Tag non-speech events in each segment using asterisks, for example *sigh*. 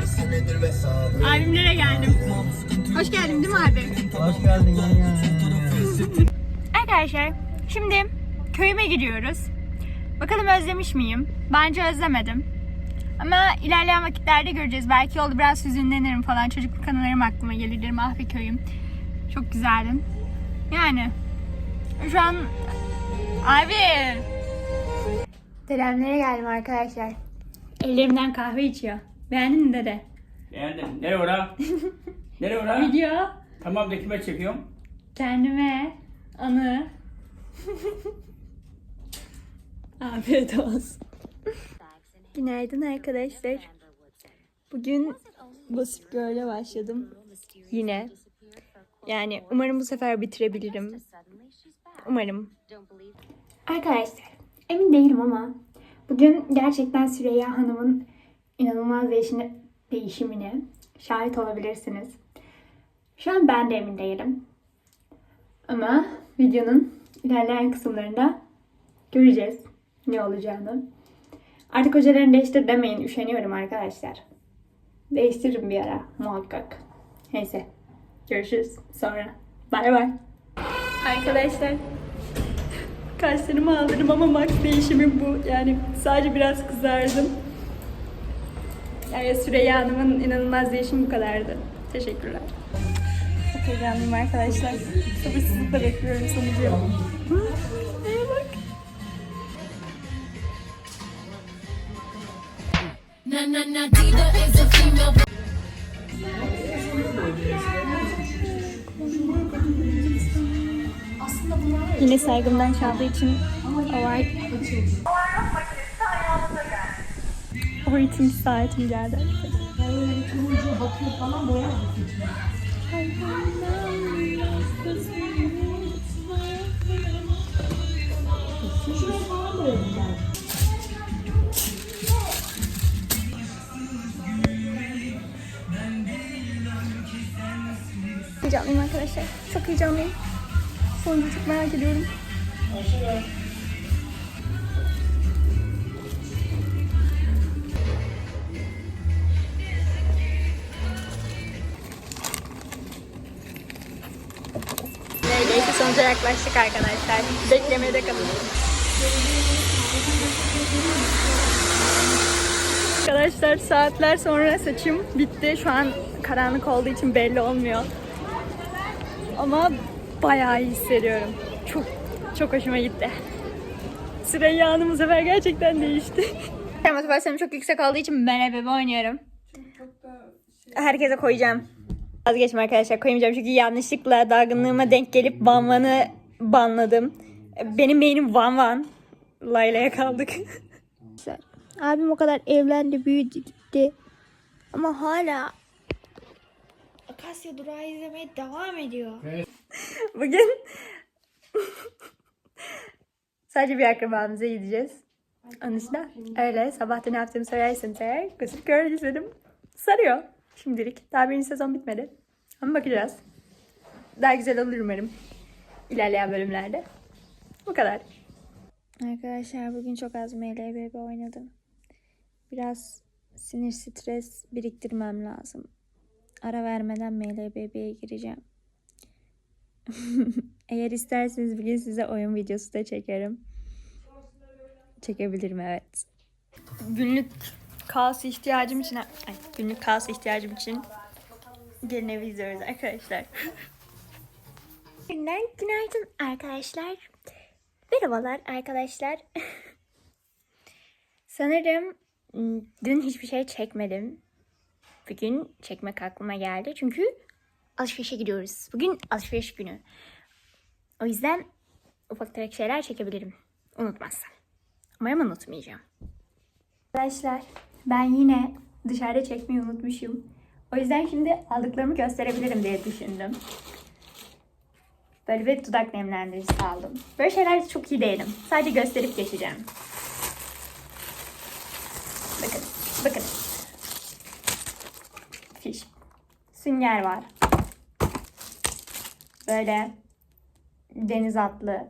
geldim. Abimlere geldim. Hoş geldin değil mi abi? Hoş geldin ya. Arkadaşlar şimdi köyüme gidiyoruz. Bakalım özlemiş miyim? Bence özlemedim. Ama ilerleyen vakitlerde göreceğiz. Belki yolda biraz hüzünlenirim falan. Çocukluk anılarım aklıma gelir. Ah be köyüm. Çok güzeldin. Yani şu an abi Dedemlere geldim arkadaşlar. Ellerimden kahve içiyor. Beğendin mi dede? Beğendim. Nereye ora? *laughs* Nereye ora? Video. Tamam da kime çekiyorum? Kendime anı. *laughs* Afiyet olsun. Günaydın arkadaşlar. Bugün Gossip Girl'e başladım. Yine. Yani umarım bu sefer bitirebilirim. Umarım. Arkadaşlar emin değilim ama bugün gerçekten Süreyya Hanım'ın inanılmaz değişine, değişimine şahit olabilirsiniz. Şu an ben de emin değilim. Ama videonun ilerleyen kısımlarında göreceğiz ne olacağını. Artık hocalarını değiştir demeyin. Üşeniyorum arkadaşlar. Değiştiririm bir ara muhakkak. Neyse. Görüşürüz sonra. Bay bay. Arkadaşlar kaşlarımı aldırdım ama max değişimim bu. Yani sadece biraz kızardım. Yani Süreyya Hanım'ın inanılmaz değişimi bu kadardı. Teşekkürler. Çok heyecanlıyım arkadaşlar. Sabırsızlıkla bekliyorum sonucu. Na na na diva is a female. Yine saygımdan çaldığı için award. O için saatim geldi. Heyecanlıyım arkadaşlar. Çok heyecanlıyım. Sonucu çok merak ediyorum. Neredeyse sonuca yaklaştık arkadaşlar. Beklemede kalın. Arkadaşlar saatler sonra saçım bitti. Şu an karanlık olduğu için belli olmuyor. Ama bayağı iyi hissediyorum. Çok çok hoşuma gitti. Süreyya Hanım bu sefer gerçekten değişti. *laughs* Motivasyonum çok yüksek olduğu için ben ebebe oynuyorum. Herkese koyacağım. Vazgeçme arkadaşlar koymayacağım çünkü yanlışlıkla dalgınlığıma denk gelip Van Van'ı banladım. Benim beynim Van Van. Layla'ya kaldık. Abim o kadar evlendi, büyüdü, gitti. Ama hala Akasya Durağı izlemeye devam ediyor. *laughs* Bugün sadece bir akrabamıza gideceğiz. Onun dışında öyle sabahtan ne yaptığımı sorarsanız eğer Girl izledim. Sarıyor şimdilik. Daha birinci sezon bitmedi. Ama bakacağız. Daha güzel olur umarım. İlerleyen bölümlerde. Bu kadar. Arkadaşlar bugün çok az MLBB oynadım. Biraz sinir stres biriktirmem lazım. Ara vermeden MLBB'ye gireceğim. *laughs* Eğer isterseniz bugün size oyun videosu da çekerim. Çekebilirim evet. Günlük kaos ihtiyacım için ay, günlük kaos ihtiyacım için gelin evi izliyoruz arkadaşlar. *laughs* Günden günaydın arkadaşlar. Merhabalar arkadaşlar. *laughs* Sanırım ım, dün hiçbir şey çekmedim. Bugün çekmek aklıma geldi. Çünkü alışverişe gidiyoruz. Bugün alışveriş günü. O yüzden ufak tefek şeyler çekebilirim. Unutmazsam. Umarım unutmayacağım. Arkadaşlar ben yine dışarıda çekmeyi unutmuşum. O yüzden şimdi aldıklarımı gösterebilirim diye düşündüm. Böyle bir dudak nemlendiricisi aldım. Böyle şeyler çok iyi değilim. Sadece gösterip geçeceğim. Bakın, bakın. Fiş. Sünger var. Böyle deniz atlı.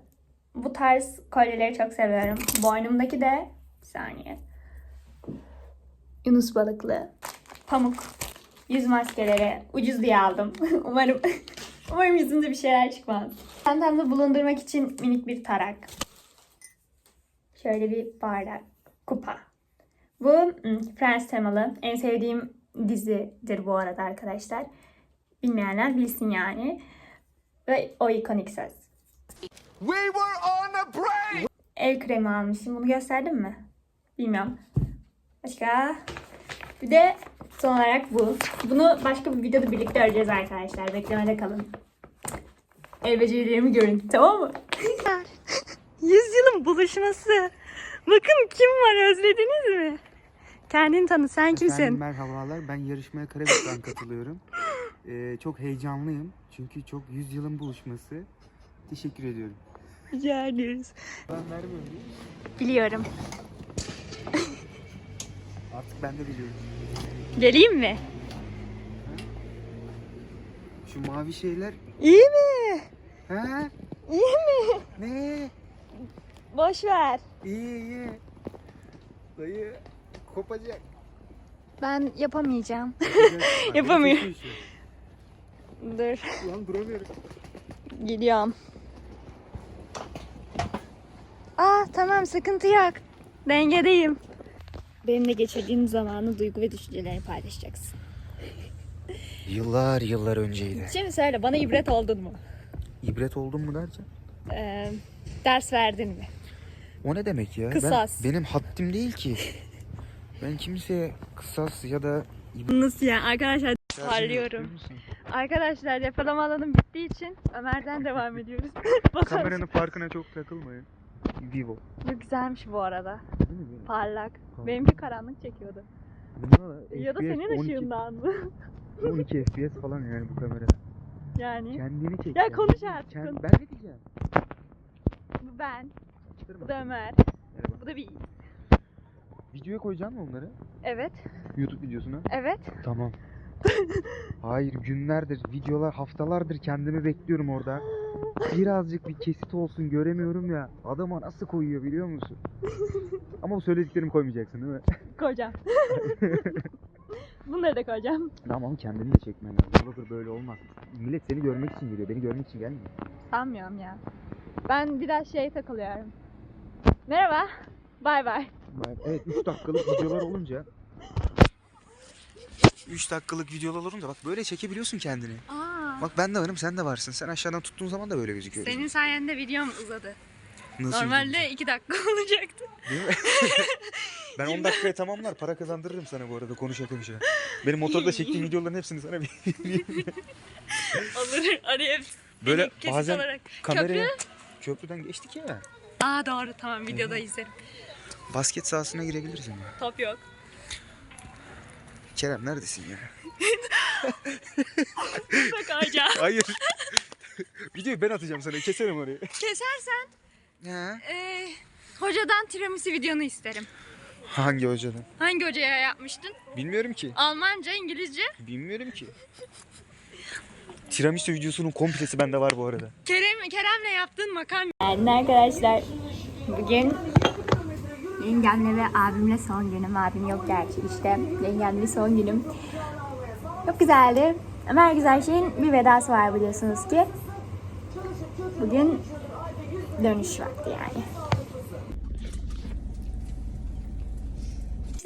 Bu tarz kolyeleri çok seviyorum. Boynumdaki de bir saniye. Yunus balıklı. pamuk yüz maskeleri ucuz diye aldım. *laughs* umarım *laughs* umarım yüzümde bir şeyler çıkmaz. Çantamda bulundurmak için minik bir tarak. Şöyle bir bardak, kupa. Bu hmm, Friends temalı. En sevdiğim dizidir bu arada arkadaşlar. Bilmeyenler bilsin yani. Ve o ikonik söz. We were on a break! El kremi almışım. Bunu gösterdim mi? Bilmiyorum. Başka? Bir de son olarak bu. Bunu başka bir videoda birlikte arayacağız arkadaşlar. Beklemede kalın. El becerilerimi görün. Tamam mı? *laughs* Yüzyılın buluşması. Bakın kim var özlediniz mi? Kendini tanı. Sen Efendim merhabalar. Ben yarışmaya Karabük'ten katılıyorum. *laughs* Ee, çok heyecanlıyım. Çünkü çok yüzyılın buluşması. Teşekkür ediyorum. Rica ediyoruz. Ben vermiyorum. Biliyorum. Artık ben de biliyorum. Geleyim mi? Şu mavi şeyler. İyi mi? Ha? İyi mi? Ne? Boş ver. İyi iyi. Dayı kopacak. Ben yapamayacağım. Kopacak. Yapamıyor. Beni çekiyor Dur. şu. Ulan duramıyorum. Geliyorum. Aa tamam sıkıntı yok. Dengedeyim. Benimle geçirdiğin zamanı, duygu ve düşüncelerini paylaşacaksın. Yıllar yıllar önceydi. Şimdi söyle bana ibret oldun mu? İbret oldun mu derken? Ee, ders verdin mi? O ne demek ya? Kısas. Ben, benim haddim değil ki. Ben kimseye kısas ya da Nasıl ya? Arkadaşlar parlıyorum. Arkadaşlar depolama alanım bittiği için Ömer'den devam ediyoruz. *laughs* Kameranın farkına çok takılmayın. Vivo. Bu güzelmiş bu arada. Değil mi? Parlak. Tamam. Benimki karanlık çekiyordu. Bunda da Ya da senin 12 ışığından mı? *laughs* 12 FPS falan yani bu kamera. yani. Kendini çek. Ya konuş artık, Kend- konuş. Ben ne diyeceğim? Bu ben. Çıkarım Bu da Ömer. Merhaba. Bu da bir. Videoya koyacaksın mı onları? Evet. YouTube videosuna. Evet. Tamam. Hayır günlerdir, videolar haftalardır kendimi bekliyorum orada. Birazcık bir kesit olsun göremiyorum ya. Adama nasıl koyuyor biliyor musun? Ama bu söylediklerimi koymayacaksın değil mi? Koyacağım. *laughs* Bunları da koyacağım. Tamam kendini de çekmen lazım. Bakır böyle olmaz. Millet seni görmek için geliyor. Beni görmek için gelmiyor. Sanmıyorum ya. Ben biraz şey takılıyorum. Merhaba. Bay bay. Evet 3 dakikalık videolar olunca 3 dakikalık videolar olunca bak böyle çekebiliyorsun kendini. Aa. Bak ben de varım sen de varsın. Sen aşağıdan tuttuğun zaman da böyle gözüküyor. Senin sayende videom uzadı. Nasıl Normalde 2 dakika *laughs* olacaktı. Değil mi? *laughs* ben 10 dakikaya tamamlar para kazandırırım sana bu arada konuşa konuşa. Benim motorda çektiğim *laughs* videoların hepsini sana bir Olur. Hadi hep Böyle kesit bazen olarak. kameraya köprüden geçtik ya. Aa doğru tamam videoda izlerim. Basket sahasına girebilirsin ya. Top yok. Kerem neredesin ya? Bak ağaca. *laughs* Hayır. Videoyu ben atacağım sana keserim orayı. Kesersen Ha? eee, hocadan tiramisu videonu isterim. Hangi hocadan? Hangi hocaya yapmıştın? Bilmiyorum ki. Almanca, İngilizce. Bilmiyorum ki. Tiramisu videosunun komplesi bende var bu arada. Kerem, Kerem'le yaptığın makarna. Yani arkadaşlar bugün yengemle ve abimle son günüm. Abim yok gerçi işte. Yengemle son günüm. Çok güzeldi. Ama her güzel şeyin bir vedası var biliyorsunuz ki. Bugün dönüş vakti yani.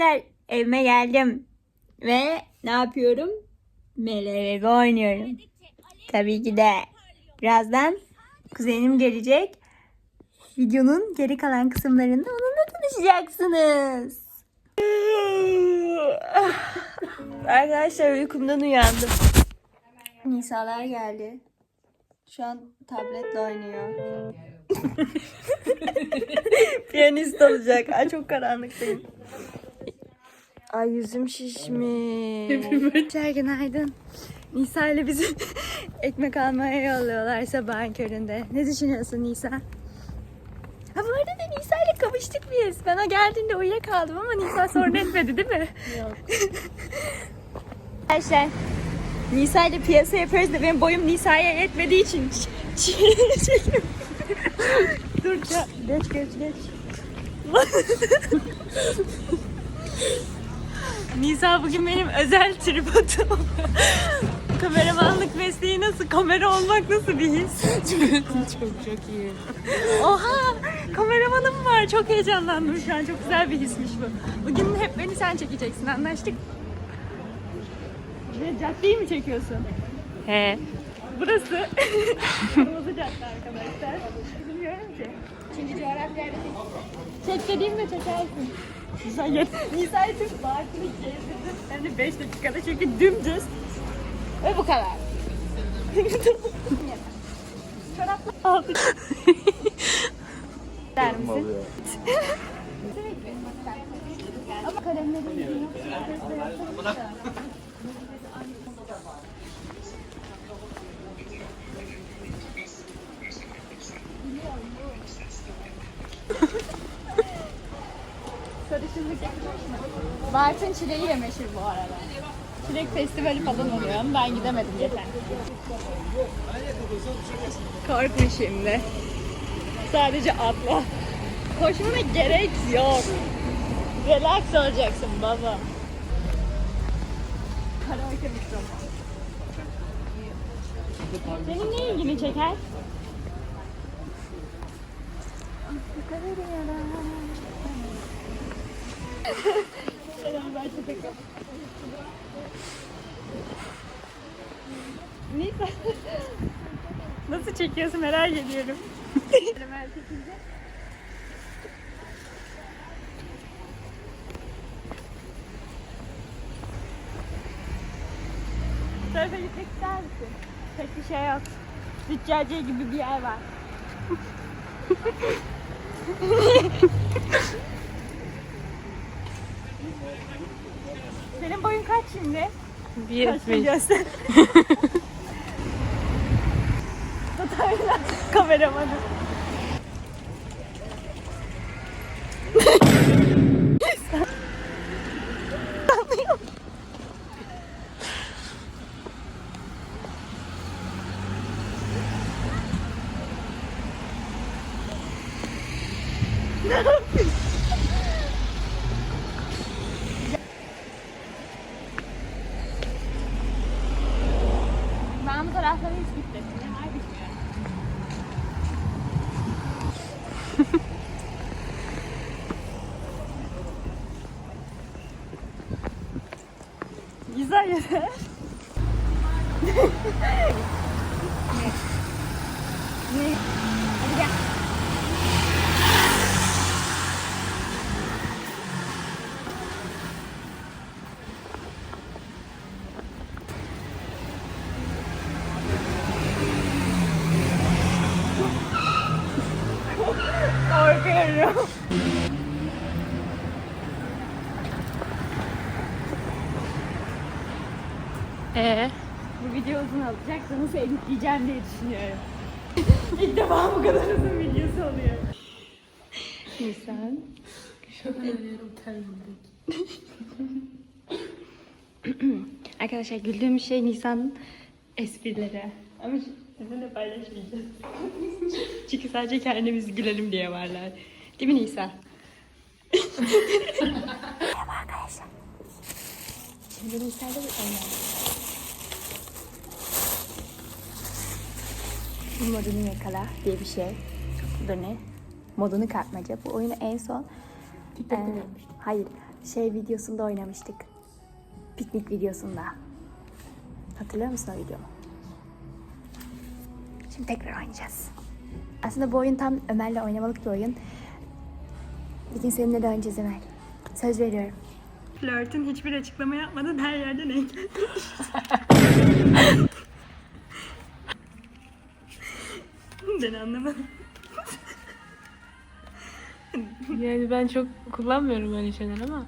Arkadaşlar evime geldim. Ve ne yapıyorum? MLV oynuyorum. Tabii ki de. Birazdan kuzenim gelecek. Videonun geri kalan kısımlarında onunla tanışacaksınız. Arkadaşlar uykumdan uyandım. Nisalar geldi. Şu an tabletle oynuyor. *laughs* Piyanist olacak. Ay çok karanlıktayım. Ay yüzüm şişmiş. Arkadaşlar günaydın. Nisa ile bizi *laughs* ekmek almaya yolluyorlar sabahın köründe. Ne düşünüyorsun Nisa? Ha bu arada da Kavuştuk biz. Ben o geldiğinde uyuyakaldım ama Nisa sorun etmedi değil mi? Yok. Arkadaşlar Nisa ile piyasa yapıyoruz da benim boyum Nisa'ya yetmediği için çekiyorum. Dur ya. Geç geç geç. Nisa bugün benim özel tripodum. Kameramanlık mesleği nasıl? Kamera olmak nasıl bir his? Çok çok iyi. Oha! Kameramanım var. Çok heyecanlandım şu an. Çok güzel bir hismiş bu. Bugün hep beni sen çekeceksin. Anlaştık. Ve caddeyi mi çekiyorsun? He. Burası *laughs* Kırmızı Cadde arkadaşlar. Bilmiyorum ki. Çünkü coğrafyayla çek dediğimde çekersin. Nisa yet. Nisa'yı Türk Bartın'ı gezdirdim. Hem de 5 dakikada çünkü dümdüz. Ve bu kadar. *laughs* Çorapla aldık. *laughs* Der misin? Ama kalemleri meşhur bu arada. Çilek festivali falan oluyor ama ben gidemedim yeter. Korkma şimdi. Sadece atla. Koşmana gerek yok. Relax olacaksın baba. Karaoke mikrofon. Senin ne ilgini çeker? Nasıl çekiyorsun merak ediyorum. *laughs* tarafa gitmek ister misin? Pek bir şey yok. Züccaciye gibi bir yer var. Senin boyun kaç şimdi? Bir göster. *laughs* Fotoğraflar kameramanı. Ben bu taraflara hiç gitmedim. Ne var bilmiyorum. Güzel yere. ne? Ne? Hadi gel. Korkuyorum. Ee, Bu video uzun olacak. Nasıl editleyeceğim diye düşünüyorum. *laughs* İlk defa bu kadar uzun videosu oluyor. Nisan. *laughs* Arkadaşlar güldüğüm şey Nisan'ın esprileri. Ama sizinle paylaşmayacağız. *laughs* Çünkü sadece kendimiz gülelim diye varlar. Değil mi Nisan? Merhaba arkadaşlar. *laughs* Şimdi Nisan'da bir oyun Modunu yakala diye bir şey. Bu da ne? Modunu katmaca. Bu oyunu en son e, hayır şey videosunda oynamıştık. Piknik videosunda. Hatırlıyor musun o videomu? Şimdi tekrar oynayacağız. Aslında bu oyun tam Ömer'le oynamalık bir oyun. Bir gün seninle de oynayacağız Ömer. Söz veriyorum. Flörtün hiçbir açıklama yapmadan her yerden engel. *laughs* ben anlamadım. yani ben çok kullanmıyorum öyle şeyler ama.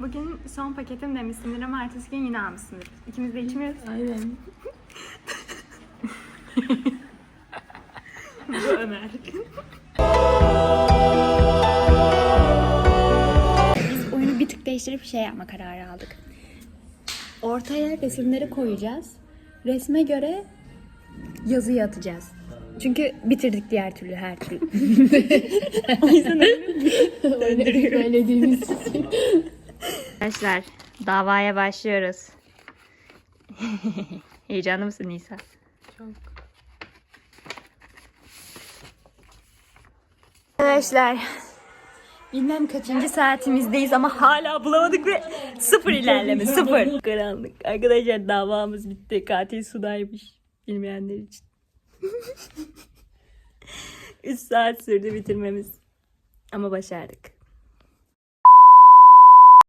Bugün son paketim demişsindir ama ertesi gün yine almışsındır. İkimiz de içmiyoruz. Aynen. Bu Ömer. Biz oyunu bir tık değiştirip şey yapma kararı aldık. Ortaya resimleri koyacağız. Resme göre yazıyı atacağız. Çünkü bitirdik diğer türlü her türlü. *laughs* o yüzden döndürüyorum. Söylediğimiz. *laughs* Arkadaşlar davaya başlıyoruz. *laughs* Heyecanlı mısın Nisa? Çok. Arkadaşlar bilmem kaçıncı saatimizdeyiz ama hala bulamadık ve sıfır ilerleme sıfır. Karanlık. Arkadaşlar davamız bitti. Katil sudaymış bilmeyenler için. *laughs* 3 saat sürdü bitirmemiz. Ama başardık.